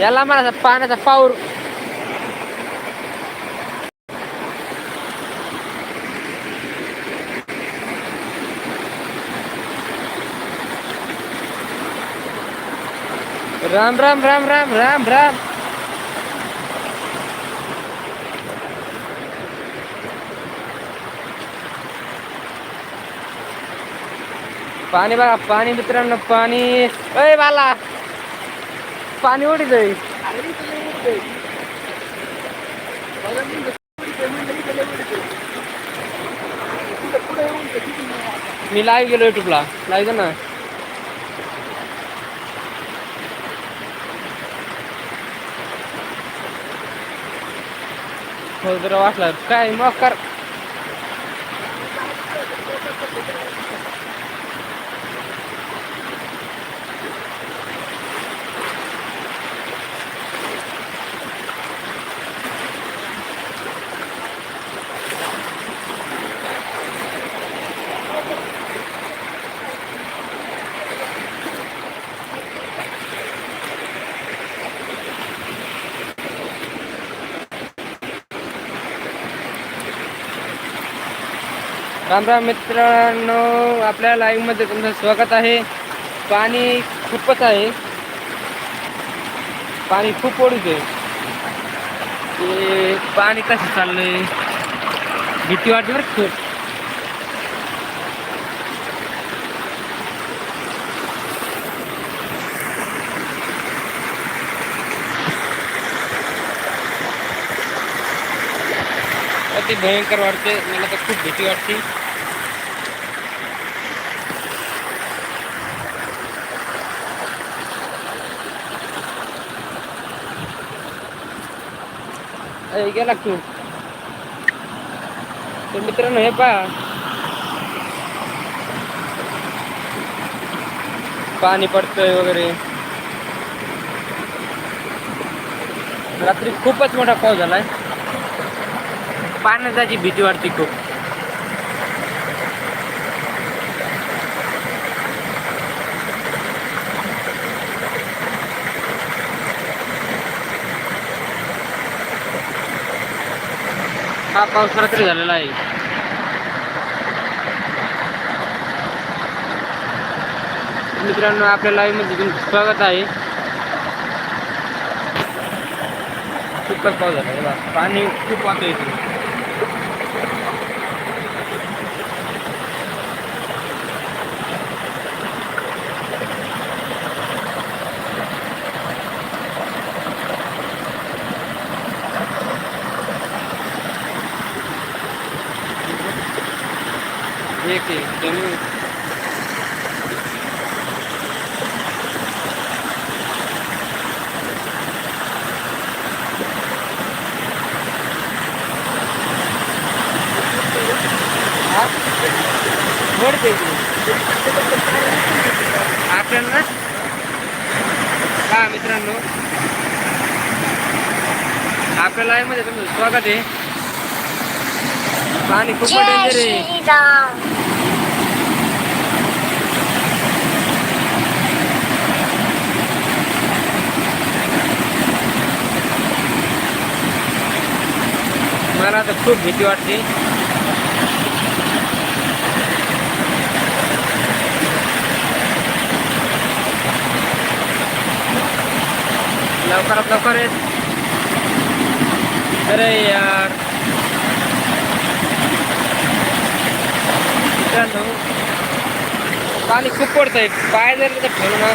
याला मला पाण्याचा पाऊर. राम राम राम राम राम राम. पाणी बघा पाणी मित्रांनो पाणी. अय बाला. पाणी उडीत जाईल. मी लाईव्ह गेलो युट्यूबला लाईव्ह ना हो जरा वाटलं काय मग कर. राम राम मित्रांनो आपल्या लाईव्हमध्ये तुमचं स्वागत आहे. पाणी खूपच आहे. पाणी खूप ओढूच आहे. पाणी कसं चाललंय? भीती वाटते बरं खूप अति भयंकर वाटते. मला तर खूप भीती वाटते. गेला तू तर मित्रांनो हे पहा. पाणी पडतंय वगैरे. रात्री खूपच मोठा पाऊस झालाय. पाण्याची जायची भीती वाटते खूप. हा पाऊस रात्री झालेला आहे. मित्रांनो आपल्या लाईव्हमध्ये तुमचं स्वागत आहे. खूपच पाऊस झाला आहे पाणी खूप वाहतंय येते. एक एक जमीन मोडते आपल्याला हा मित्रांनो आपल्या लाईव्हमध्ये तुमचं स्वागत आहे पाणी खूप जय डेंजर आहे करा तर खूप भीती वाटते. लवकरात लवकर येत. अरे यार. मित्रांनो पाणी खूप पडतंय. पाय जर तिथं ठेवलं ना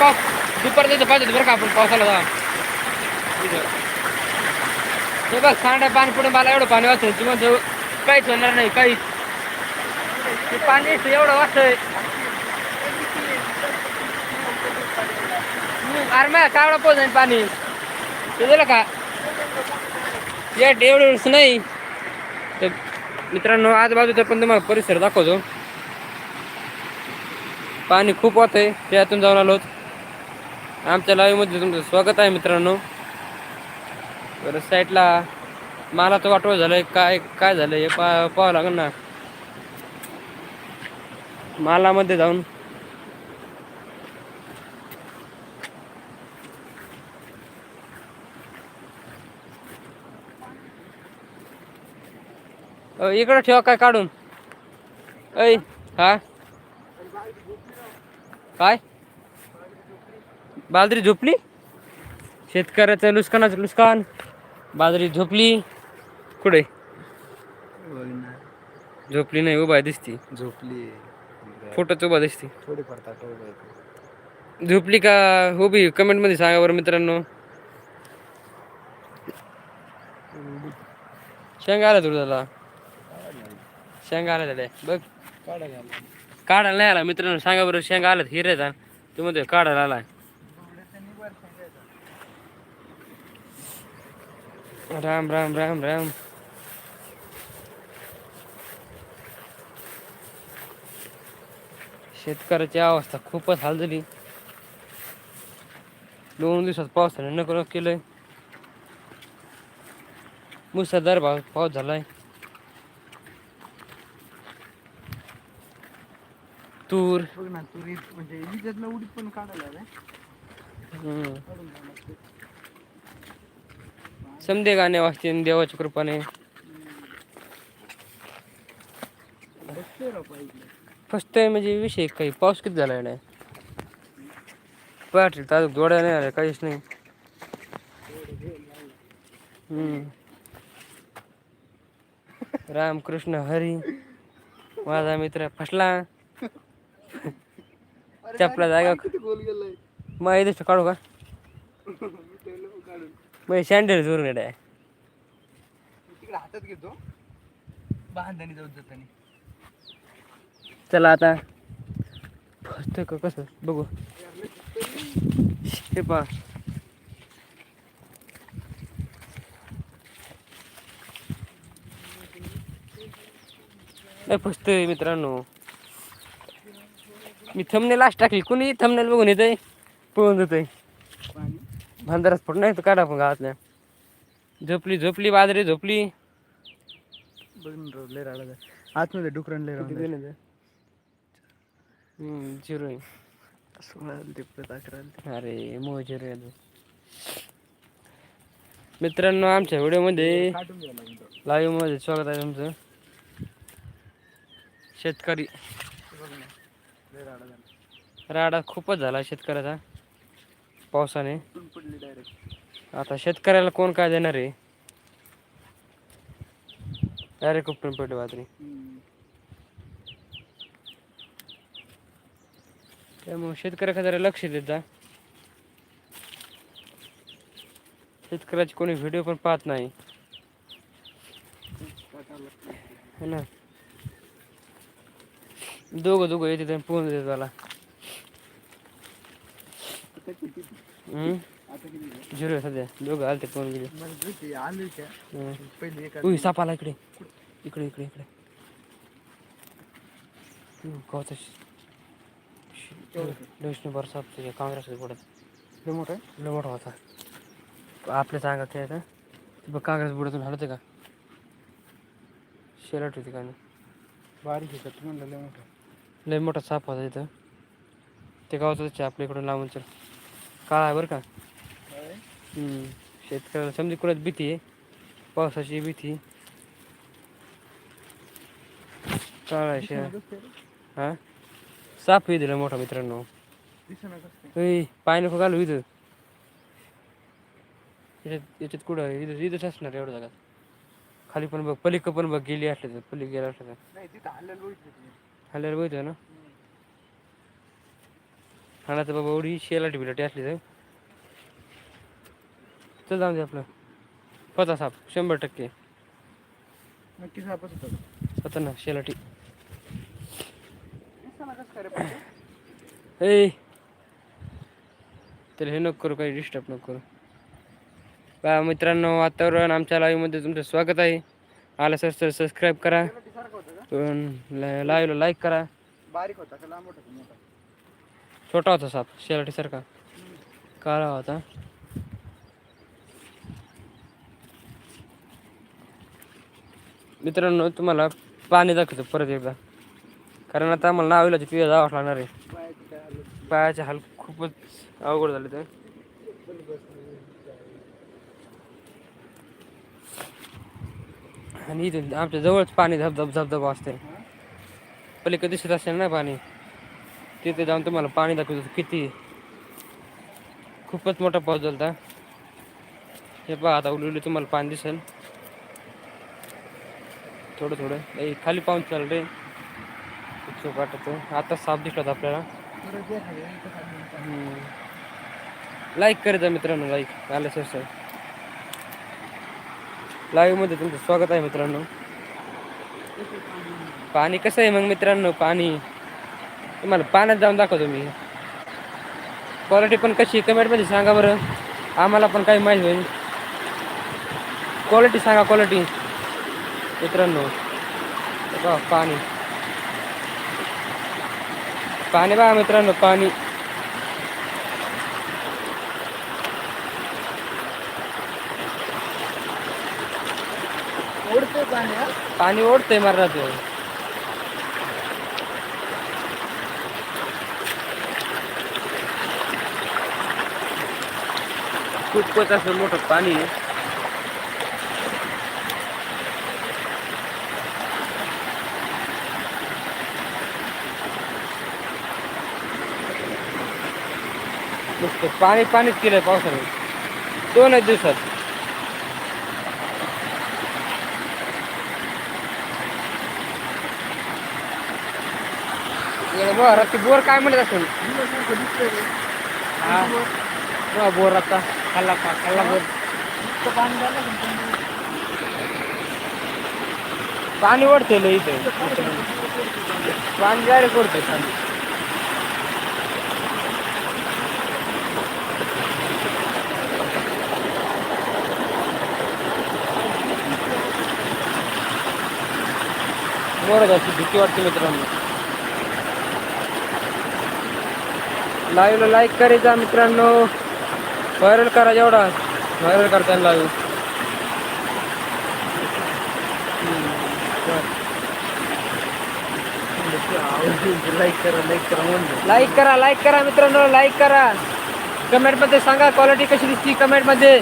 पाऊस दुपारचं इथं पाहिजे बरं का आपण पावसाला जा हे बघ सांड्या पाणी पुढे मला एवढं पाणी वाचतं ती जेव हो- काहीच होणार नाही काहीच. ते पाणी एवढं वाचतंय अरे मग कावडा पोच नाही पाणी. ते झालं का? या एवढं नाही. तर मित्रांनो आजूबाजूचा पण तुम्हाला परिसर दाखवतो. पाणी खूप होत आहे त्यातून जाऊन आलो आमच्या लाईव्हमध्ये तुमचं स्वागत आहे मित्रांनो. बरं साईडला मला तर वाटवं झालंय. काय काय झालंय हे पा पाहावं लागेल ना. मालामध्ये जाऊन. इकडं ठेवा काय काढून. ऐ हा. काय? बाजरी झोपली? शेतकऱ्याचं नुकसानाचं नुकसान बाजरी झोपली. कुठे? झोपली नाही उभा आहे दिसती. झोपली. फोटोच उभा दिसती. झोपली का? उभी कमेंटमध्ये सांगा बरं मित्रांनो. शेंगा आला तुला त्याला? शेंगा आला त्याला. बघ. काढायला काढायला नाही आला मित्रांनो सांगा बरं शेंगा आला हिरेचा तू म्हणते काढायला आलाय. राम राम राम राम. शेतकऱ्याची अवस्था खूपच हाल झाली. दोन दिवसात पावसाने नको केलंय. मुसळधार भाव पाऊस झालाय. तूर. म्हणजे उडीत पण काढायला समदे गाणे वाचते देवाच्या कृपाने. फर्स्ट टाइम म्हणजे विषय काही पाऊस किती झाला नाही? पाठी ताजूक जोड्या नाही आल्या काहीच नाही. रामकृष्ण हरी माझा मित्र फसला. चपला जागा मग इथे काढू का? मग सँडल जोरून येणार मी तिकडे हातात घेतो. बांधणी जाऊ जातानी. चला आता. फस्त का कसं? बघू. हे पा नाही फस्त मित्रांनो. मी थंबनेल लास्ट टाकली. कुणी थंबनेल बघून येतंय? पळून जातंय पाणी? भांडाराच पड नाही तर काढा आपण गावातल्या. झोपली झोपली बाजरी झोपली. लय राडा झाला. आतमध्ये डुकरण लय हम्म झिरो आहे. सोळा आले ते परत अकरा आले अरे मोह झिरो आहे अजून. मित्रांनो आमच्या व्हिडिओमध्ये काटून घ्यायला लागेल तो. लाईव्हमध्ये स्वागत आहे तुमचं. शेतकरी. लय राडा खूपच झाला शेतकऱ्याचा. पावसाने. पडली डायरेक्ट आता शेतकऱ्याला कोण काय देणार आहे? डायरेक्ट उपटून पडली बाजरी. त्यामुळे शेतकऱ्याकडे जरा लक्ष देत जा. शेतकऱ्याचे कोणी व्हिडिओ पण पाहत नाही. है ना? दोघं दोघं येते पोहून देतात त्याला. आता? आता झिरो सध्या. दोघं आलते पोहून गेले? साप आला इकडे. इकडे इकडे इकडे. लक्ष्मी बरं साप तुझ्या काँग्रेस बुडत. लय मोठा लय मोठा होता. आपल्या सांगा खेळायचा बघ काँग्रेस बुडतून हलते का? शेरट होती का बारीक आहे का तू म्हणलं लय मोठा लय मोठा साप होता इथं ते गावातच आपल्या इकडून लांबून चल. काळा आहे बरं का? हम्म. शेतकऱ्याला समजी कुणाच भीती आहे. पावसाची भीती काळा आहे शेर हा? साप आहे दिला मोठा मित्रांनो. ऐ पाय नको घालू इथं. याच्यात याच्यात कुठं आहे? इथं इथंच असणार एवढं जागा खाली पण बघ पलीक पण बघ गेली असलं तर पलीक गेला असलं तर. हल्ल्याला बघितलं तुम्ही. ना हाणाचं बाबा एवढी शेलाटी बिलाटी असली तर. चल जाऊन दे आपलं. पचा साप शंभर टक्के. नक्की सापच होता ना शेलाटी? ए. तर हे नको करू काही डिस्टर्ब नको करू. पहा मित्रांनो वातावरण आमच्या लाईव्हमध्ये तुमचं स्वागत आहे. आलं सर सर सबस्क्राईब करा लाईव्हला लाईक करा. बारीक होता लांब छोटा होता साप शेलाटीसारखा काळा होता. मित्रांनो तुम्हाला पाणी दाखवतो परत एकदा. कारण आता आम्हाला नावेला पिया जावं लागणार आहे. पायाचे हाल खूपच अवघड झाले ते. आणि इथे आमच्या जवळच पाणी धबधब धबधबा असते पलीकडे दिसत असेल ना पाणी? तिथे जाऊन तुम्हाला पाणी दाखवतो. किती? खूपच मोठा पाऊस झाला हे पहा आता उलट तुम्हाला पाणी दिसेल. थोडं थोडं. लई खाली पाहून चाल रे. चोख वाटतो आता साफ दिसतात आपल्याला. लाईक करायचा मित्रांनो लाईक आलं सर सर. लाईव्हमध्ये तुमचं स्वागत आहे मित्रांनो. पाणी कसं आहे मग मित्रांनो? पाणी. तुम्हाला पाण्यात जाऊन दाखवतो मी. क्वालिटी पण कशी कमेंटमध्ये सांगा बरं. आम्हाला पण काही माहीत होईल. क्वालिटी सांगा क्वालिटी मित्रांनो पाणी. पाणी बघा मित्रांनो पाणी? पाणी ओढतंय मरणात खूपच असं मोठं पाणी आहे. नुसतं पाणी पाणीच केलंय पावसाने. दोनच दिवसात. बरं ते बोर काय म्हणत असेल. हा. बोर आता. खाल्ला खा खाल्ला बोर पाणी झालं ओढते लय इथे पाणी डायरेक्ट ओढते पाणी मोरच अशी भीती वाटते मित्रांनो लाईव्हला लाईक करायचा मित्रांनो. व्हायरल करा जेवढा. व्हायरल करता त्यांना लाईक करा लाईक करा म्हणलं लाईक करा लाईक करा मित्रांनो लाईक करा. कमेंटमध्ये सांगा क्वालिटी कशी दिसती कमेंटमध्ये.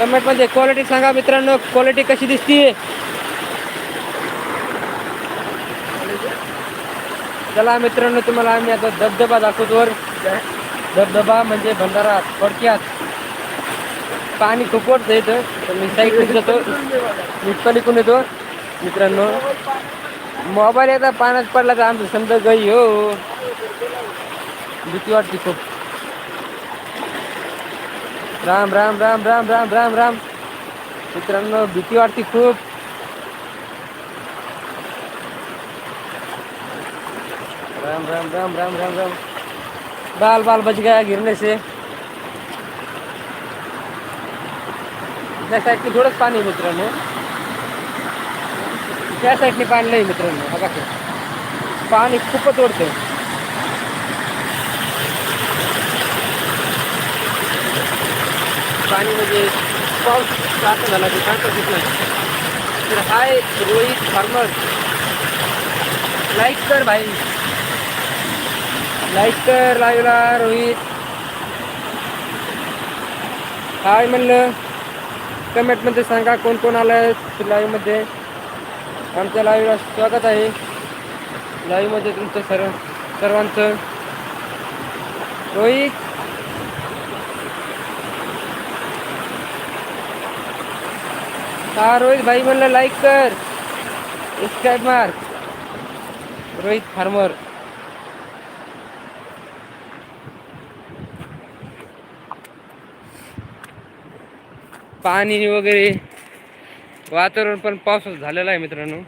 कमेंटमध्ये क्वालिटी सांगा मित्रांनो क्वालिटी कशी दिसते चला मित्रांनो तुम्हाला आम्ही आता धबधबा दाखवतो धबधबा म्हणजे भंडारा थोडक्यात. पाणी खूप वाटतं इथं. तर मी साईड जातो. मी पलीकून येतो मित्रांनो. मोबाईल एकदा पाण्यात पडला तर आमचं समजा गई हो. भीती वाटते खूप. राम राम राम राम राम राम राम. मित्रांनो भीती वाटते खूप. राम राम राम राम राम राम। बाल बाल बच गया गिरने से। त्या साईडने थोडंच पाणी मित्रांनो त्या साईडने पाणी नाही मित्रांनो बघा ते. पाणी खूपच ओढतं पाणी म्हणजे पाऊस जास्त झाला की सांगता येत नाही तर हाय, रोहित फार्मर लाईक कर भाई। लाईक कर लाईव्हला रोहित। हाय म्हणलं कमेंटमध्ये सांगा कोण कोण आलं लाईव्हमध्ये आमच्या लाईव्हला स्वागत आहे. लाईव्हमध्ये तुमचं सर्व सर्वांचं. रोहित? हा रोहित भाई म्हणलं लाईक कर. सबस्क्राईब मार. रोहित फार्मर. पाणी वगैरे वातावरण पण पावसाचं झालेलं आहे मित्रांनो.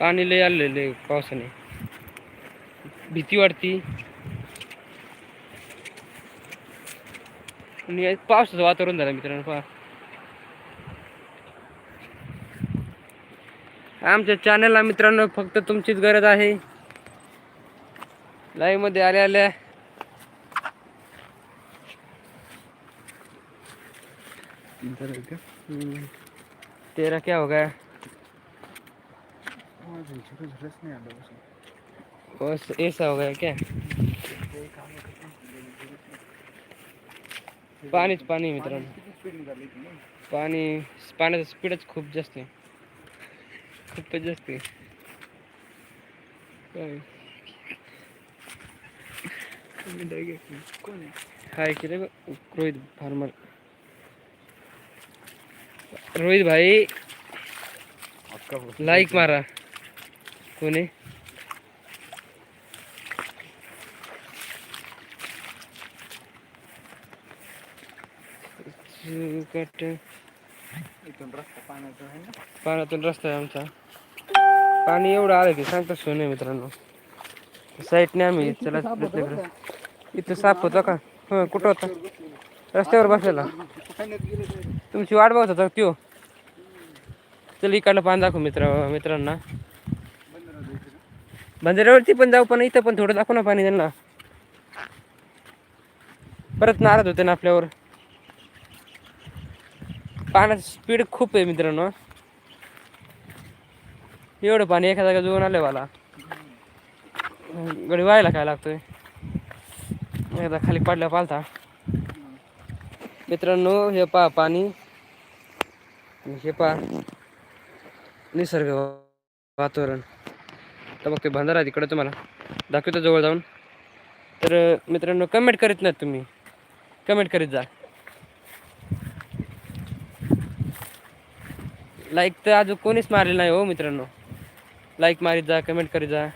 पाणी लय आलेलं आहे पावसाने. भीती वाटती. आणि पावसाचं वातावरण झालं मित्रांनो पहा. आमच्या चॅनलला मित्रांनो फक्त तुमचीच गरज आहे. लाईव्हमध्ये आल्या आल्या तेरा क्या हो गया? बस ऐसा हो गया क्या? पाणीच पाणी मित्रांनो किती स्पीड निघाली ती ना पाणी पाण्याचा स्पीडच खूप जास्त आहे खूपच जास्त आहे हाय की रे रोहित फार्मर। रोहित भाई लाईक मारा। कोणी? पाण्यातून रस्ता आहे आमचा. पाणी एवढं आलं की सांगता सोय मित्रांनो. साईटने आम्ही चला इथं साप होता का? हो कुठं होता? रस्त्यावर बसलेला. तुमची वाट बघत होता त्यो. चल इकडलं पाणी दाखव मित्र मित्रांना. बंद बंदरावरती पण जाऊ पण इथं पण थोडं दाखव ना पाणी त्यांना. परत नाराज होते ना आपल्यावर. पाण्याची स्पीड खूप आहे मित्रांनो. एवढं पाणी एका जागा जुळून आलं मला. गडी व्हायला काय लागतोय? एकदा खाली पडल्या पालता मित्रांनो हे पा पाणी. हे पहा. निसर्ग वातावरण. तर मग ते भंडारा तिकडे तुम्हाला. दाखवतो जवळ जाऊन. तर मित्रांनो कमेंट करीत नाही तुम्ही. कमेंट करीत जा. लाईक तर अजून कोणीच मारलेलं नाही हो मित्रांनो. लाईक मारीत जा कमेंट करीत जा.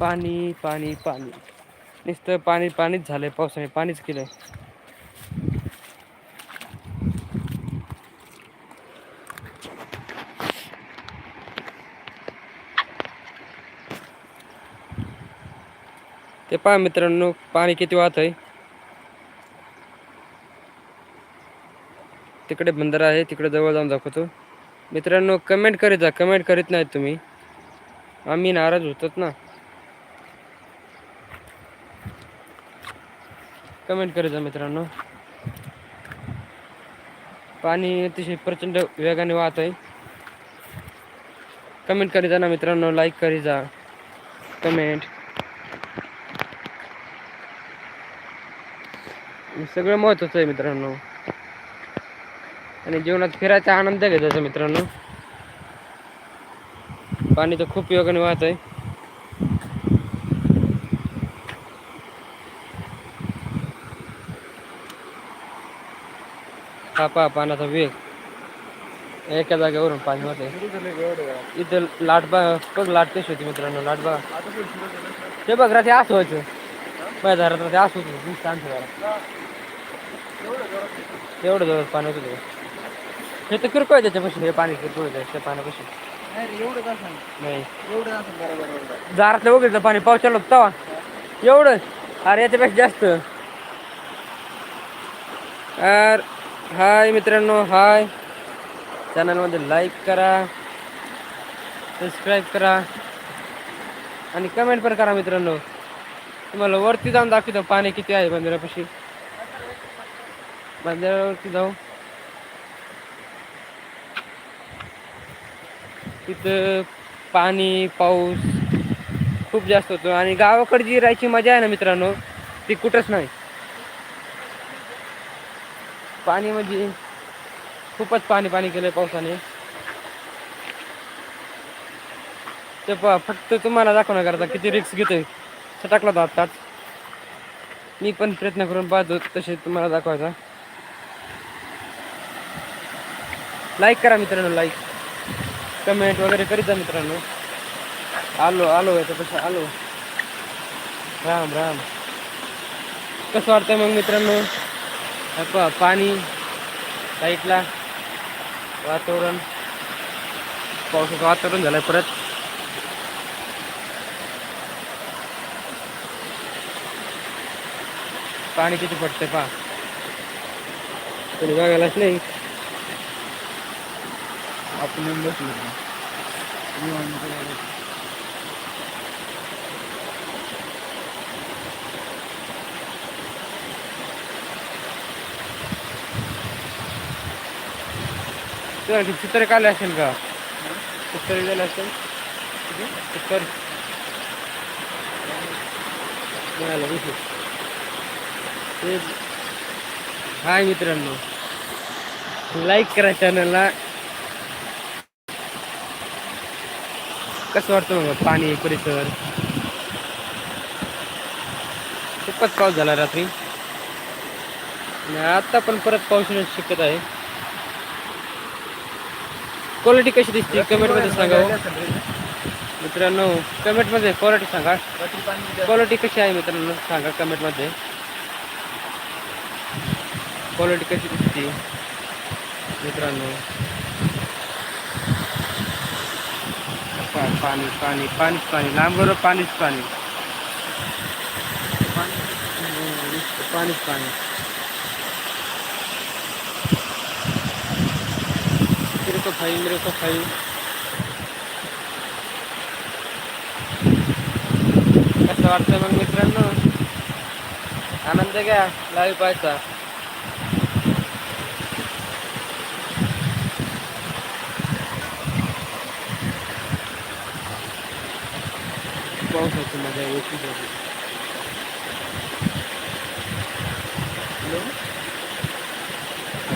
पाणी पाणी पाणी. नुसतं पाणी पाणीच झालंय पावसाने पाणीच केलंय. ते पहा मित्रांनो पाणी किती वाहत आहे. तिकडे बंदर आहे तिकडे जवळ जाऊन दाखवतो. मित्रांनो कमेंट करीत जा कमेंट करीत नाहीत तुम्ही. आम्ही नाराज होतात ना. कमेंट करायचा जा मित्रांनो. पाणी अतिशय प्रचंड वेगाने वाहत आहे कमेंट करीत जा ना मित्रांनो लाईक करीत जा. कमेंट. सगळं महत्वाचं आहे मित्रांनो. आणि जीवनात फिरायचा आनंद घ्यायचा मित्रांनो. पाणी तर खूप योगाने वाहत आहे हा पहा पाण्याचा वेग एका जागेवरून पाणी वेळा? इथं लाट बा बघ लाट कशी होती मित्रांनो लाट पण झालं ते बघ रात्री असं व्हायचं. माझ्या दारात रात्री असं होतं एवढं जवळ पाणी होतं. हे तर किरकोळ आहे त्याच्यापाशी हे पाणी किरकोळ त्या पाण्यापाशी. नाही दारातलं बघितलं पाणी पाऊस चालू होता तेव्हा. एवढं. अरे याच्यापेक्षा जास्त. यार हाय मित्रांनो हाय. चॅनलमध्ये लाईक करा सबस्क्राईब करा आणि कमेंट पण करा मित्रांनो. तुम्हाला वरती जाऊन दाखवतो पाणी किती आहे मंदिरापाशी मंदिरावरती जाऊ. तिथं पाणी पाऊस खूप जास्त होतो आणि गावाकडे जी राहायची मजा आहे ना मित्रांनो ती कुठंच नाही. पाणी म्हणजे खूपच पाणी पाणी केलंय पावसाने. ते पहा फक्त तुम्हाला दाखवण्याकरता किती रिक्स घेतोय. टाकला होता आत्ताच. मी पण प्रयत्न करून पाहतो तसे तुम्हाला दाखवायचा. लाईक करा मित्रांनो लाईक कमेंट वगैरे करीत जा मित्रांनो. आलो आलो याच्यापेक्षा आलो. राम राम. कसं वाटतंय मग मित्रांनो? पहा पाणी साईडला वातावरण. पावसाचं वातावरण झालंय परत. पाणी किती पडतंय पहा. कोणी बघायलाच नाही. आपण बसलो. चित्र काढले असेल का? चित्र दिलं असेल. चित्र. मिळालं ते हाय मित्रांनो. लाईक करा चॅनलला कसं वाटतं मग पाणी परिसर? खूपच पाऊस झाला रात्री. आणि आता पण परत पाऊस शक्यता आहे. क्वालिटी कशी दिसते? कमेंटमध्ये सांगा हो. मित्रांनो कमेंटमध्ये क्वालिटी सांगा. क्वालिटी कशी आहे मित्रांनो? सांगा कमेंटमध्ये क्वालिटी कशी दिसते? मित्रांनो. पा- पाणी पाणी पाणीच पाणी. लांबवर पाणीच पाणी. पाणीच पाणी. तो को खाई मेरे को खाई कसं वाटतं मग मित्रांनो. आनंद घ्या लाईव्ह पाहायचा पावसाची मजा यायची होती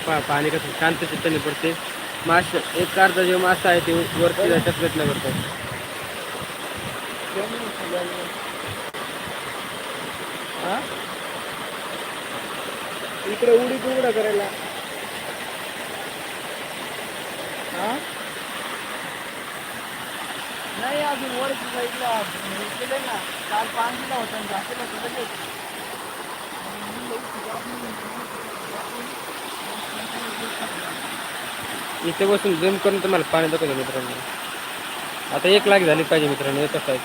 पा पाणी कसं शांत चित्ताने पडते. मास एक अर्धा जे मासा आहे ते वरती जायचा प्रयत्न करतात हा? इकडे उडी उघडा करायला. हा? नाही अजून वर साईडला केले ना काल पान दिला होता होतं लगेच. इथे बसून झूम करून तुम्हाला पाणी मित्रांनो. आता एक लाख झाली पाहिजे मित्रांनो, एकच आहे.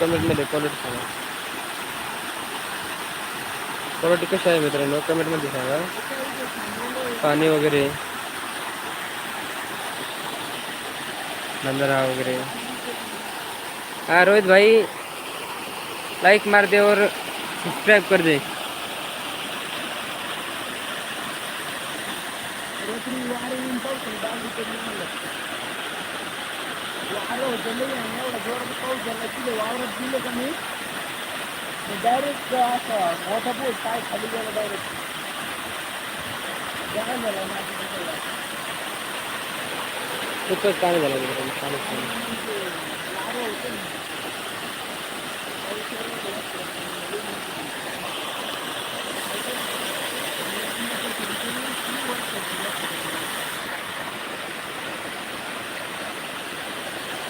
कमेंटमध्ये क्वालिटी सांगा. क्वालिटी कशी आहे मित्रांनो? कमेंटमध्ये सांगा. पाणी वगैरे. नंदरा वगैरे. हाँ रोहित भाई लाइक मार दे और सब्सक्राइब कर दे. वारं आणि एवढा जोरात पाऊस झाला तिथे वावरात दिलं का मी डायरेक्ट असा मोठा बोट काय खाली गेला डायरेक्ट काय झालं तिकडला? खूपच पाणी झालं मित्रांनो पाणीच पाणी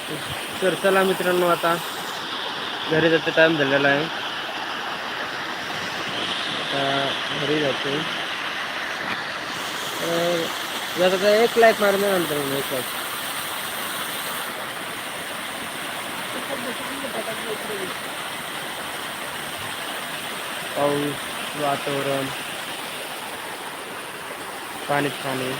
म्हणजे तर चला मित्रांनो आता घरी जायचं टाईम झालेला आहे. आता घरी जाते. तर काय एक लाइट मारणार नंतर मग एक लाइट पाऊस वातावरण पाणी पाणी